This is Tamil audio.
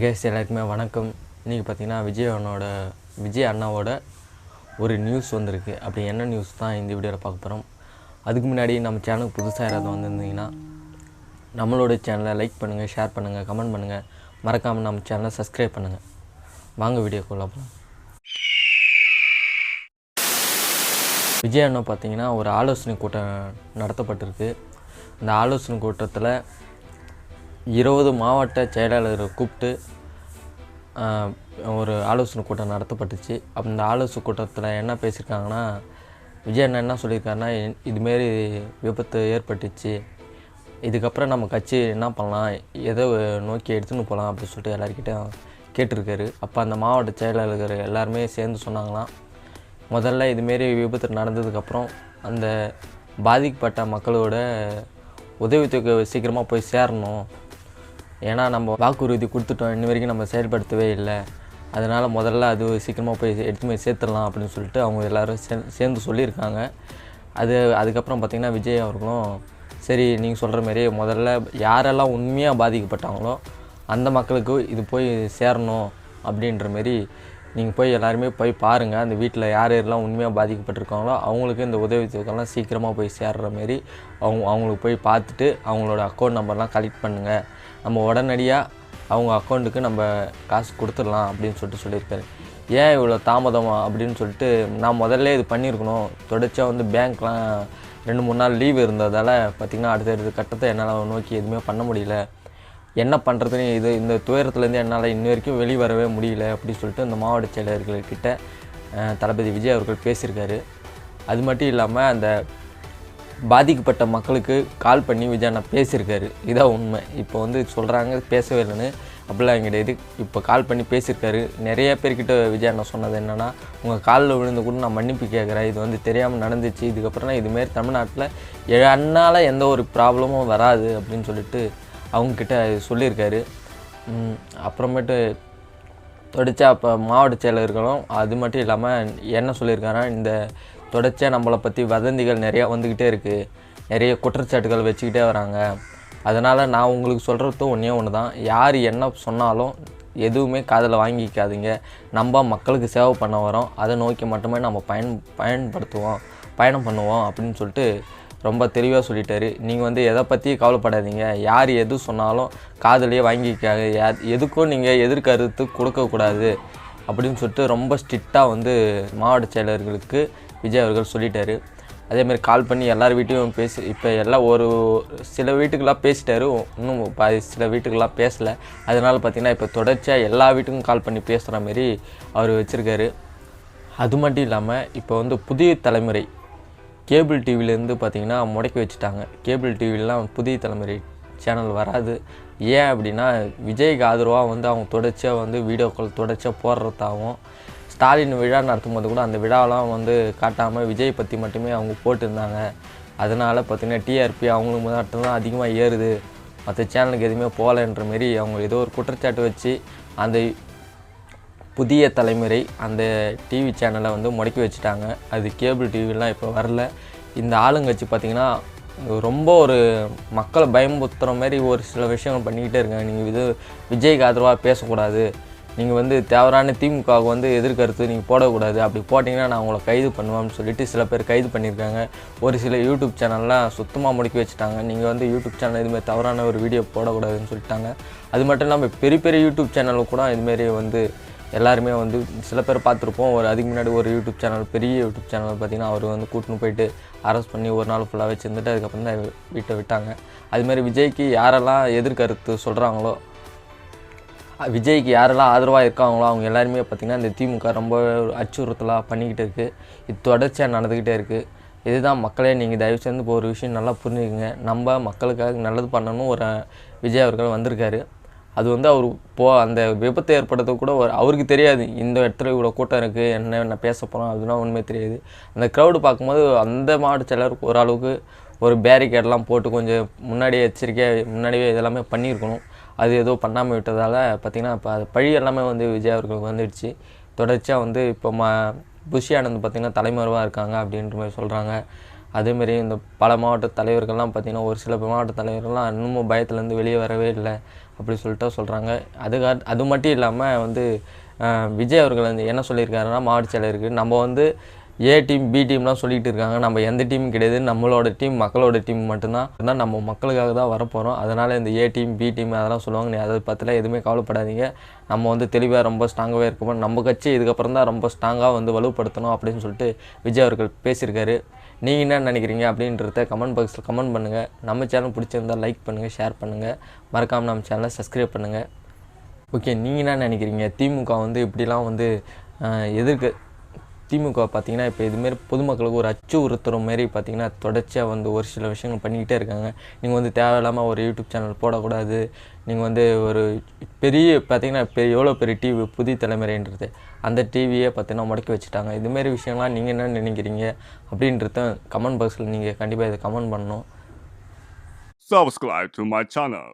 ஹாய் எல்லாருக்குமே வணக்கம். இன்றைக்கி பார்த்தீங்கன்னா விஜய் அண்ணோட விஜய் அண்ணாவோட ஒரு நியூஸ் வந்திருக்கு. அப்படி என்ன நியூஸ் தான் இந்த வீடியோவில் பார்க்க போகிறோம் அதுக்கு முன்னாடி நம்ம சேனலுக்கு புதுசாக யாராவது வந்திருந்தீங்கன்னா நம்மளோட சேனலை லைக் பண்ணுங்கள் ஷேர் பண்ணுங்கள் கமெண்ட் பண்ணுங்கள் மறக்காமல் நம்ம சேனலை சப்ஸ்கிரைப் பண்ணுங்கள் வாங்க வீடியோக்குள்ளே போகலாம் விஜய் அண்ணா பார்த்தீங்கன்னா ஒரு ஆலோசனை கூட்டம் நடத்தப்பட்டிருக்கு. அந்த ஆலோசனை கூட்டத்தில் இருபது மாவட்ட செயலாளரை கூப்பிட்டு ஒரு ஆலோசனை கூட்டம் நடத்தப்பட்டுச்சு. அந்த ஆலோசனை கூட்டத்தில் என்ன பேசியிருக்காங்கன்னா விஜய் அண்ணா என்ன சொல்லியிருக்காருன்னா இதுமாரி விபத்து ஏற்பட்டுச்சு. இதுக்கப்புறம் நம்ம கட்சி என்ன பண்ணலாம்? எதை நோக்கி எடுத்துன்னு போகலாம் அப்படின்னு சொல்லிட்டு எல்லாருக்கிட்டையும் கேட்டிருக்காரு. அப்போ அந்த மாவட்ட செயலாளர்கள் எல்லாருமே சேர்ந்து சொன்னாங்களாம் முதல்ல இதுமாரி விபத்து நடந்ததுக்கப்புறம் அந்த பாதிக்கப்பட்ட மக்களோட உதவித்தொகை சீக்கிரமாக போய் சேரணும். ஏன்னா நம்ம வாக்குறுதி கொடுத்துட்டோம் இன்ன வரைக்கும் நம்ம செயல்படுத்தவே இல்லை. அதனால் முதல்ல அது சீக்கிரமாக போய் எடுத்து போய் சேர்த்துடலாம் அப்படின்னு சொல்லிட்டு அவங்க எல்லோரும் சே சேர்ந்து சொல்லியிருக்காங்க. அது அதுக்கப்புறம் பார்த்திங்கன்னா விஜய் அவர்களும் சரி நீங்கள் சொல்கிற மாரி முதல்ல யாரெல்லாம் உண்மையாக பாதிக்கப்பட்டாங்களோ அந்த மக்களுக்கு இது போய் சேரணும் அப்படின்ற மாரி நீங்கள் போய் எல்லாருமே போய் பாருங்கள் அந்த வீட்டில் யார் யாரெல்லாம் உண்மையாக பாதிக்கப்பட்டிருக்காங்களோ அவங்களுக்கு இந்த உதவித்தொகைலாம் சீக்கிரமாக போய் சேர்ற மாரி அவங்க அவங்களுக்கு போய் பார்த்துட்டு அவங்களோட அக்கௌண்ட் நம்பர்லாம் கலெக்ட் பண்ணுங்கள் நம்ம உடனடியாக அவங்க அக்கௌண்ட்டுக்கு நம்ம காசு கொடுத்துடலாம் அப்படின்னு சொல்லிட்டு சொல்லியிருக்காரு. ஏன் இவ்வளோ தாமதமாக அப்படின்னு சொல்லிட்டு நான் முதல்ல இது பண்ணியிருக்கணும். தொடர்ச்சியாக வந்து பேங்க்லாம் ரெண்டு மூணு நாள் லீவ் இருந்ததால் பார்த்திங்கன்னா அடுத்தடுத்த கட்டத்தை என்னால் நோக்கி எதுவுமே பண்ண முடியல. என்ன பண்ணுறதுன்னு இது இந்த துயரத்துலேருந்து என்னால் இன்ன வரைக்கும் வெளியே வரவே முடியல அப்படின்னு சொல்லிட்டு இந்த மாவட்ட செயலர்கள்கிட்ட தளபதி விஜய் அவர்கள் பேசியிருக்காரு. அது மட்டும் இல்லாமல் அந்த பாதிக்கப்பட்ட மக்களுக்கு கால் பண்ணி விஜய் அண்ணா பேசியிருக்காரு. இதான் உண்மை. இப்போ வந்து சொல்கிறாங்க பேசவே இல்லைன்னு. அப்படிலாம் கிடையாது. இப்போ கால் பண்ணி பேசியிருக்காரு. நிறைய பேர்கிட்ட விஜய் அண்ணா சொன்னது என்னென்னா உங்கள் காலில் விழுந்து கூட நான் மன்னிப்பு கேட்குறேன். இது வந்து தெரியாமல் நடந்துச்சு. இதுக்கப்புறம் இதுமாரி தமிழ்நாட்டில் என்னால் எந்த ஒரு ப்ராப்ளமும் வராது. அப்படின்னு சொல்லிட்டு அவங்கக்கிட்ட சொல்லியிருக்காரு. அப்புறமேட்டு தொடர்ச்சியாக அப்போ மாவட்ட செயலர்களும் அது மட்டும் இல்லாமல் என்ன சொல்லியிருக்காருன்னா இந்த தொடர்ச்சியாக நம்மளை பற்றி வதந்திகள் நிறையா வந்துக்கிட்டே இருக்குது நிறைய குற்றச்சாட்டுகள் வச்சுக்கிட்டே வராங்க. அதனால் நான் உங்களுக்கு சொல்கிறதும் ஒன்றே ஒன்று தான் யார் என்ன சொன்னாலும் எதுவுமே காதில் வாங்கிக்காதீங்க. நம்ம மக்களுக்கு சேவை பண்ண வரோம். அதை நோக்கி மட்டுமே நம்ம பயன் பயன்படுத்துவோம். பயணம் பண்ணுவோம் அப்படின்னு சொல்லிட்டு ரொம்ப தெளிவாக சொல்லிட்டாரு. நீங்கள் வந்து எதை பற்றி கவலைப்படாதீங்க. யார் எது சொன்னாலும் காதலையே வாங்கிக்காது. யார் எதுக்கும் நீங்கள் எதிர்கருத்து கொடுக்கக்கூடாது அப்படின்னு சொல்லிட்டு ரொம்ப ஸ்ட்ரிக்டாக வந்து மாவட்ட செயலர்களுக்கு விஜய் அவர்கள் சொல்லிட்டாரு. அதேமாதிரி கால் பண்ணி எல்லார் வீட்டையும் பேசி இப்போ எல்லாம் ஒரு சில வீட்டுக்கெல்லாம் பேசிட்டாரு. இன்னும் பாதி சில வீட்டுக்கெல்லாம் பேசலை. அதனால் பார்த்திங்கன்னா இப்போ தொடர்ச்சியாக எல்லா வீட்டுக்கும் கால் பண்ணி பேசுகிற மாரி அவர் வச்சுருக்காரு. அது மட்டும் இல்லாமல் இப்போ வந்து புதிய தலைமுறை கேபிள் டிவிலேருந்து பார்த்திங்கன்னா முடக்கி வச்சுட்டாங்க. கேபிள் டிவிலாம் புதிய தலைமுறை சேனல் வராது. ஏன் அப்படின்னா விஜய்க்கு ஆதரவாக வந்து அவங்க தொடர்ச்சியாக வந்து வீடியோக்கள் தொடர்ச்சியாக போடுறதாகவும் ஸ்டாலின் விழா நடத்தும் போது கூட அந்த விழாலாம் வந்து காட்டாமல் விஜய் பற்றி மட்டுமே அவங்க போட்டிருந்தாங்க. அதனால் பார்த்திங்கன்னா டிஆர்பி அவங்களுக்கு மட்டும்தான் அதிகமாக ஏறுது. மற்ற சேனலுக்கு எதுவுமே போகலன்ற மாரி அவங்க ஏதோ ஒரு குற்றச்சாட்டு வச்சு அந்த புதிய தலைமுறை அந்த டிவி சேனலை வந்து முடக்கி வச்சுட்டாங்க. அது கேபிள் டிவிலாம் இப்போ வரல. இந்த ஆளுங்கட்சி பார்த்திங்கன்னா ரொம்ப ஒரு மக்களை பயமுறுத்துற மாதிரி ஒரு சில விஷயங்கள் பண்ணிக்கிட்டே இருக்காங்க. நீங்கள் இது விஜய்க்கு ஆதரவாக பேசக்கூடாது. நீங்கள் வந்து தேவையான திமுகவுக்கு வந்து எதிர்கருத்து நீங்கள் போடக்கூடாது. அப்படி போட்டிங்கன்னா நான் உங்களை கைது பண்ணுவேன்னு சொல்லிட்டு சில பேர் கைது பண்ணியிருக்காங்க. ஒரு சில யூடியூப் சேனல்லாம் சுத்தமாக முடக்கி வச்சுட்டாங்க. நீங்கள் வந்து யூடியூப் சேனல் இதுமாதிரி தவறான ஒரு வீடியோ போடக்கூடாதுன்னு சொல்லிட்டாங்க. அது மட்டும் இல்லாமல் பெரிய பெரிய யூடியூப் சேனலுக்கு கூட இதுமாரி வந்து எல்லாருமே வந்து சில பேர் பார்த்துருப்போம். ஒரு அதுக்கு முன்னாடி ஒரு யூடியூப் சேனல் பெரிய யூடியூப் சேனல் பார்த்தீங்கன்னா அவர் வந்து கூட்டின்னு போயிட்டு அரெஸ்ட் பண்ணி ஒரு நாள் ஃபுல்லாக வச்சுருந்துட்டு அதுக்கப்புறம் தான் வீட்டை விட்டாங்க. அதுமாரி விஜய்க்கு யாரெல்லாம் எதிர்கருத்து சொல்கிறாங்களோ விஜய்க்கு யாரெல்லாம் ஆதரவாக இருக்காங்களோ அவங்க எல்லாருமே பார்த்திங்கன்னா இந்த திமுக ரொம்ப அச்சுறுத்தலாக பண்ணிக்கிட்டு இருக்குது இது தொடர்ச்சியாக நடந்துக்கிட்டே இருக்குது இதுதான் மக்களே நீங்கள் தயவு செஞ்சு இப்போ ஒரு விஷயம் நல்லா புரிஞ்சுக்குங்க. நம்ம மக்களுக்காக நல்லது பண்ணணும் ஒரு விஜய் அவர்கள் வந்திருக்காரு. அது வந்து அவர் போ அந்த விபத்து ஏற்படுறது கூட ஒரு அவருக்கு தெரியாது. இந்த இடத்துல இவ்வளோ கூட்டம் இருக்குது என்ன என்ன பேச போகிறோம் அதெல்லாம் ஒன்றுமே தெரியாது. அந்த க்ரௌடு பார்க்கும்போது அந்த மாவட்ட செயலர் ஓரளவுக்கு ஒரு பேரிகேட்லாம் போட்டு கொஞ்சம் முன்னாடியே எச்சரிக்கையாக முன்னாடியே இதெல்லாமே பண்ணியிருக்கணும். அது ஏதோ பண்ணாமல் விட்டதால் பார்த்திங்கன்னா இப்போ அது பழி எல்லாமே வந்து விஜய் அவர்களுக்கு வந்துடுச்சு. தொடர்ச்சியாக வந்து இப்போ ம புஷி ஆனந்த் பார்த்திங்கன்னா தலைமறைவாக இருக்காங்க அப்படின்ற மாதிரி சொல்கிறாங்க அதேமாரி இந்த பல மாவட்ட தலைவர்கள்லாம் பார்த்திங்கன்னா ஒரு சில மாவட்ட தலைவர்கள்லாம் இன்னமும் பயத்துலேருந்து வெளியே வரவே இல்லை அப்படி சொல்லிட்டு சொல்கிறாங்க அது அது மட்டும் இல்லாமல் வந்து விஜய் அவர்கள் வந்து என்ன சொல்லியிருக்காருன்னா மாவட்ட செயலருக்கு நம்ம வந்து ஏ டீம் பி டீம்லாம் சொல்லிகிட்டு இருக்காங்க. நம்ம எந்த டீமும் கிடையாது. நம்மளோட டீம் மக்களோட டீம் மட்டும்தான். தான் நம்ம மக்களுக்காக தான் வரப்போகிறோம் அதனால் இந்த ஏ டீம் பி டீம் அதெல்லாம் சொல்லுவாங்க. நீ அதை பற்றிலாம் எதுவுமே கவலைப்படாதீங்க. நம்ம வந்து தெளிவாக ரொம்ப ஸ்ட்ராங்காகவே இருக்கோம்? நம்ம கட்சி இதுக்கப்புறம் தான் ரொம்ப ஸ்ட்ராங்காக வந்து வலுப்படுத்தணும் அப்படின்னு சொல்லிட்டு விஜய் அவர்கள் பேசியிருக்காரு. நீங்கள் என்ன நினைக்கிறீங்க அப்படின்றத கமெண்ட் பாக்ஸில் கமெண்ட் பண்ணுங்கள் நம்ம சேனல் பிடிச்சிருந்தா லைக் பண்ணுங்கள் ஷேர் பண்ணுங்கள் மறக்காமல் நம்ம சேனலை சப்ஸ்கிரைப் பண்ணுங்கள் ஓகே நீங்கள் என்ன நினைக்கிறீங்க? திமுக வந்து இப்படிலாம் வந்து எதிர்க்க திமுக பார்த்திங்கன்னா இப்போ இதுமாரி பொதுமக்களுக்கு ஒரு அச்சு உறுத்துற மாரி பார்த்திங்கன்னா தொடர்ச்சியாக வந்து ஒரு சில விஷயங்கள் பண்ணிக்கிட்டே இருக்காங்க. நீங்கள் வந்து தேவையில்லாமல் ஒரு யூடியூப் சேனல் போடக்கூடாது. நீங்கள் வந்து ஒரு பெரிய பார்த்திங்கன்னா இப்போ எவ்வளோ பெரிய டிவி புதிய தலைமுறைன்றது அந்த டிவியே பார்த்தீங்கன்னா முடக்கி வச்சுட்டாங்க. இதுமாரி விஷயங்கள்லாம் நீங்கள் என்ன நினைக்கிறீங்க? அப்படின்றத கமெண்ட் பாக்ஸில் நீங்கள் கண்டிப்பாக இதை கமெண்ட் பண்ணணும். Subscribe to my channel.